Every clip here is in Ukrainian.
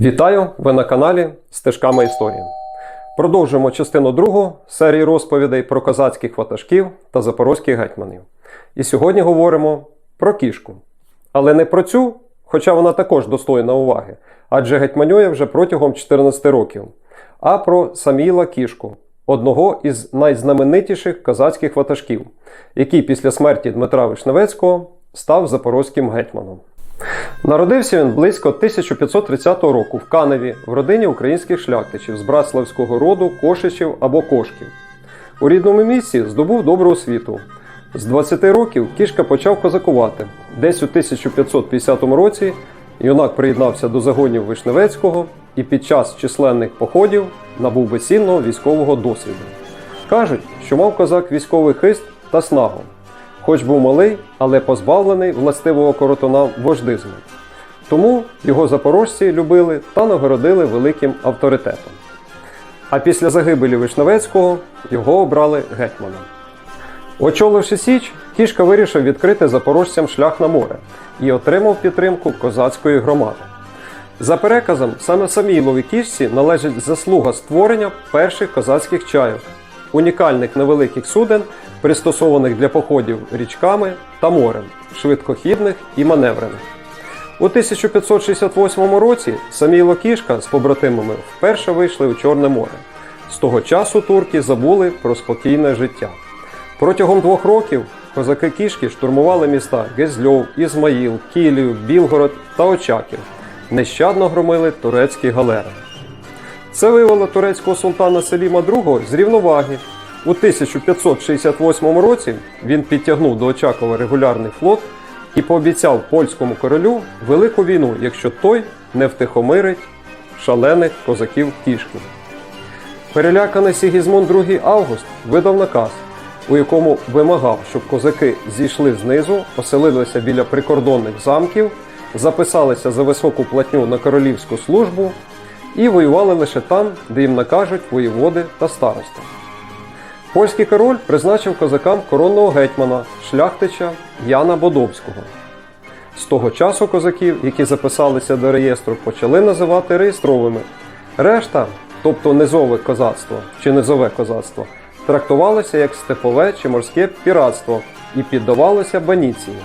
Вітаю! Ви на каналі Стежками історії. Продовжуємо частину другу серії розповідей про козацьких ватажків та запорозьких гетьманів. І сьогодні говоримо про кішку. Але не про цю, хоча вона також достойна уваги, адже гетьманює вже протягом 14 років, а про Саміла Кішку, одного із найзнаменитіших козацьких ватажків, який після смерті Дмитра Вишневецького став запорозьким гетьманом. Народився він близько 1530 року в Каневі в родині українських шляхтичів з братславського роду Кошичів або Кошків. У рідному місці здобув добру освіту. З 20 років кішка почав козакувати. Десь у 1550 році юнак приєднався до загонів Вишневецького і під час численних походів набув безцінного військового досвіду. Кажуть, що мав козак військовий хист та снагу. Хоч був малий, але позбавлений властивого коротуна вождизму. Тому його запорожці любили та нагородили великим авторитетом. А після загибелі Вишневецького його обрали гетьманом. Очоливши Січ, кішка вирішив відкрити запорожцям шлях на море і отримав підтримку козацької громади. За переказом, саме Самійловій кішці належить заслуга створення перших козацьких чайок, унікальних невеликих суден, пристосованих для походів річками та морем, швидкохідних і маневрених. У 1568 році Самійло Кішка з побратимами вперше вийшли у Чорне море. З того часу турки забули про спокійне життя. Протягом двох років козаки кішки штурмували міста Гезльов, Ізмаїл, Кілію, Білгород та Очаків. Нещадно громили турецькі галери. Це вивело турецького султана Селіма II з рівноваги. У 1568 році він підтягнув до Очакова регулярний флот і пообіцяв польському королю велику війну, якщо той не втихомирить шалених козаків кішки. Переляканий Сігізмунд II Август видав наказ, у якому вимагав, щоб козаки зійшли знизу, оселилися біля прикордонних замків, записалися за високу платню на королівську службу і воювали лише там, де їм накажуть воєводи та старости. Польський король призначив козакам коронного гетьмана, шляхтича Яна Бодовського. З того часу козаків, які записалися до реєстру, почали називати реєстровими. Решта, тобто низове козацтво чи низове козацтво, трактувалося як степове чи морське піратство і піддавалося баніції.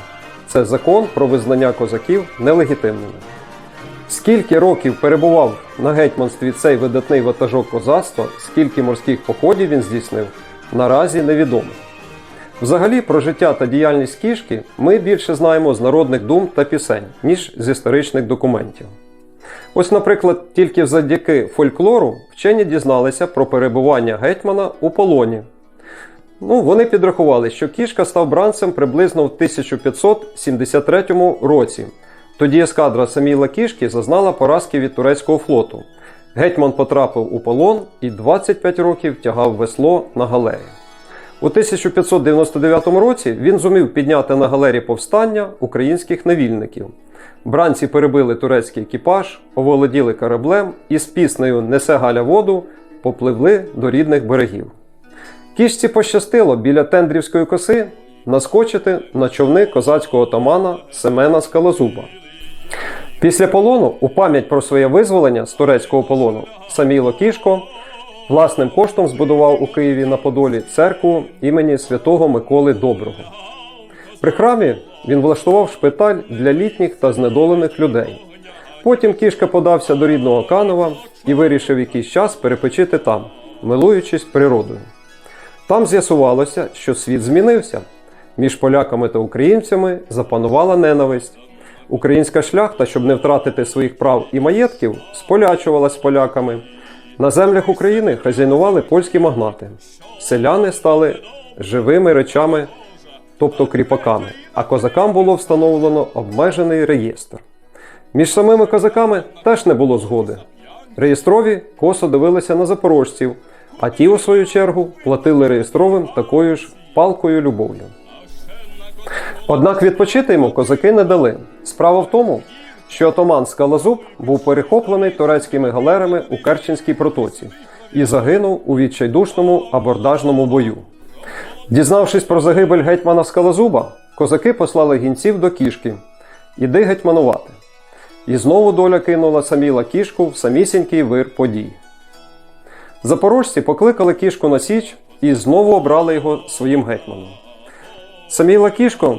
Це закон про визнання козаків нелегітимними. Скільки років перебував на гетьманстві цей видатний ватажок козацтва, скільки морських походів він здійснив, наразі невідомо. Взагалі про життя та діяльність кішки ми більше знаємо з народних дум та пісень, ніж з історичних документів. Ось, наприклад, тільки завдяки фольклору вчені дізналися про перебування гетьмана у полоні. Ну, Вони підрахували, що кішка став бранцем приблизно в 1573 році. Тоді ескадра Саміла Кішки зазнала поразки від турецького флоту. Гетьман потрапив у полон і 25 років тягав весло на галері. У 1599 році він зумів підняти на галері повстання українських невільників. Бранці перебили турецький екіпаж, оволоділи кораблем і з піснею Несе Галя воду попливли до рідних берегів. Кішці пощастило біля Тендрівської коси наскочити на човни козацького отамана Семена Скалозуба. Після полону, у пам'ять про своє визволення з турецького полону, Саміло Кішко власним коштом збудував у Києві на Подолі церкву імені святого Миколи Доброго. При храмі він влаштував шпиталь для літніх та знедолених людей. Потім кішка подався до рідного Канова і вирішив якийсь час перепочити там, милуючись природою. Там з'ясувалося, що світ змінився. Між поляками та українцями запанувала ненависть. Українська шляхта, щоб не втратити своїх прав і маєтків, сполячувалась поляками. На землях України хазяйнували польські магнати. Селяни стали живими речами, тобто кріпаками, а козакам було встановлено обмежений реєстр. Між самими козаками теж не було згоди. Реєстрові косо дивилися на запорожців, а ті, у свою чергу, платили реєстровим такою ж палкою любов'ю. Однак відпочити йому козаки не дали. Справа в тому, що отаман Скалазуб був перехоплений турецькими галерами у Керченській протоці і загинув у відчайдушному абордажному бою. Дізнавшись про загибель гетьмана Скалазуба, козаки послали гінців до кішки Іди гетьманувати. І знову доля кинула Саміла кішку в самісінький вир подій. Запорожці покликали кішку на січ і знову обрали його своїм гетьманом. Саміла кішко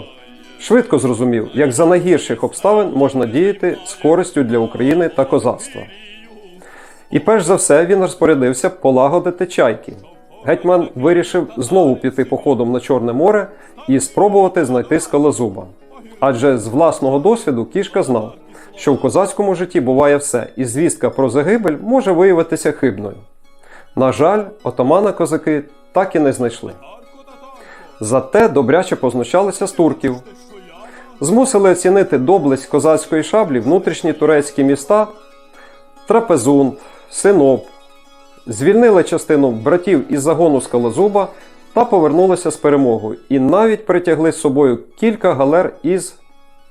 швидко зрозумів, як за найгірших обставин можна діяти з користю для України та козацтва. І перш за все він розпорядився полагодити чайки. Гетьман вирішив знову піти походом на Чорне море і спробувати знайти скалозуба. Адже з власного досвіду кішка знав, що в козацькому житті буває все, і звістка про загибель може виявитися хибною. На жаль, отамана козаки так і не знайшли. Зате добряче познущалися з турків. Змусили оцінити доблесть козацької шаблі внутрішні турецькі міста Трапезунд, Синоп, звільнили частину братів із загону Скалозуба та повернулися з перемогою, і навіть притягли з собою кілька галер із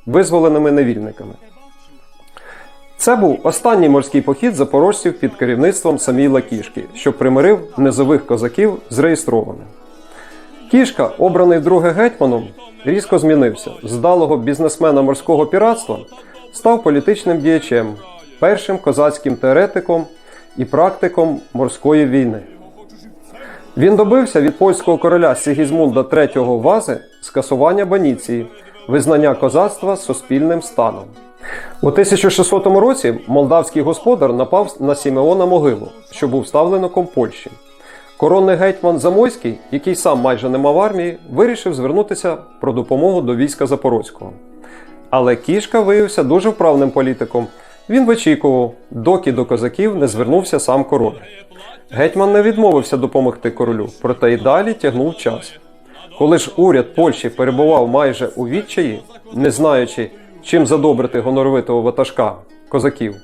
визволеними невільниками. Це був останній морський похід запорожців під керівництвом Саміла Кішки, що примирив низових козаків з реєстрованим. Кішка, обраний вдруге гетьманом, різко змінився. З далого бізнесмена морського піратства став політичним діячем, першим козацьким теоретиком і практиком морської війни. Він добився від польського короля Сігізмунда III Вази скасування баніції, визнання козацтва суспільним станом. У 1600 році молдавський господар напав на Сімеона Могилу, що був ставлеником Польщі. Коронний гетьман Замойський, який сам майже не мав армії, вирішив звернутися про допомогу до війська Запорозького. Але кішка виявився дуже вправним політиком. Він вичікував, доки до козаків не звернувся сам король. Гетьман не відмовився допомогти королю, проте й далі тягнув час. Коли ж уряд Польщі перебував майже у відчаї, не знаючи, чим задобрити гоноровитого ватажка козаків,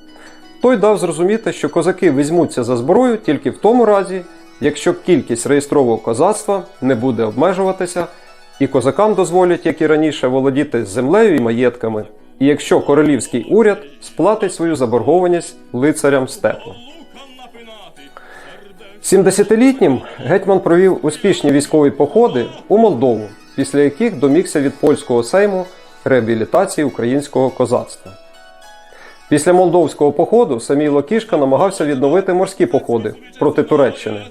той дав зрозуміти, що козаки візьмуться за зброю тільки в тому разі, якщо кількість реєстрового козацтва не буде обмежуватися, і козакам дозволять, як і раніше, володіти землею і маєтками, і якщо королівський уряд сплатить свою заборгованість лицарям степу. 70-літнім гетьман провів успішні військові походи у Молдову, після яких домігся від польського сейму реабілітації українського козацтва. Після молдовського походу Саміло Кішка намагався відновити морські походи проти Туреччини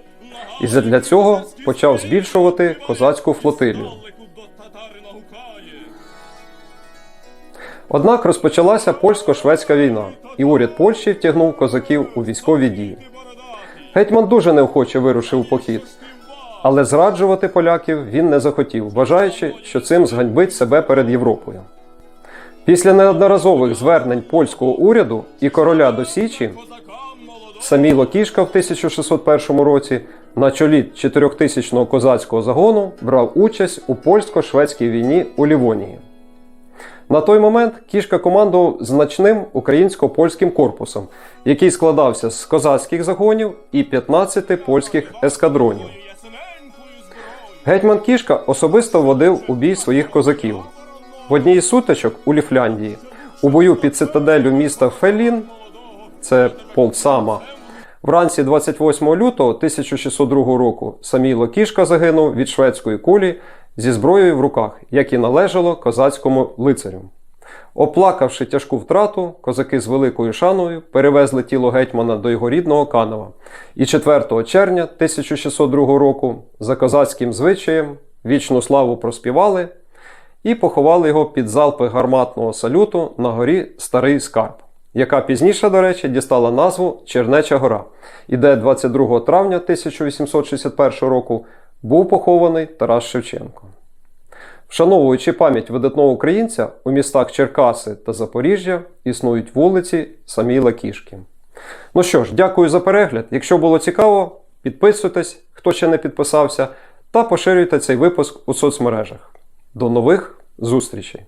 і для цього почав збільшувати козацьку флотилію. Однак розпочалася польсько-шведська війна, і уряд Польщі втягнув козаків у військові дії. Гетьман дуже неохоче вирушив у похід, але зраджувати поляків він не захотів, вважаючи, що цим зганьбить себе перед Європою. Після неодноразових звернень польського уряду і короля до Січі Саміло Кішка в 1601 році на чолі 4000-го козацького загону брав участь у польсько-шведській війні у Лівонії. На той момент кішка командував значним українсько-польським корпусом, який складався з козацьких загонів і 15 польських ескадронів. Гетьман Кішка особисто водив у бій своїх козаків. В одній із сутичок у Ліфляндії, у бою під цитаделю міста Фелін, це Полсама, вранці 28 лютого 1602 року Саміло Кішка загинув від шведської кулі зі зброєю в руках, як і належало козацькому лицарю. Оплакавши тяжку втрату, козаки з великою шаною перевезли тіло гетьмана до його рідного Канова і 4 червня 1602 року за козацьким звичаєм вічну славу проспівали і поховали його під залпи гарматного салюту на горі Старий Скарб, яка пізніше, до речі, дістала назву Чернеча Гора, і де 22 травня 1861 року був похований Тарас Шевченко. Вшановуючи пам'ять видатного українця, у містах Черкаси та Запоріжжя існують вулиці Саміла Кішки. Ну що ж, дякую за перегляд. Якщо було цікаво, підписуйтесь, хто ще не підписався, та поширюйте цей випуск у соцмережах. До нових зустрічей!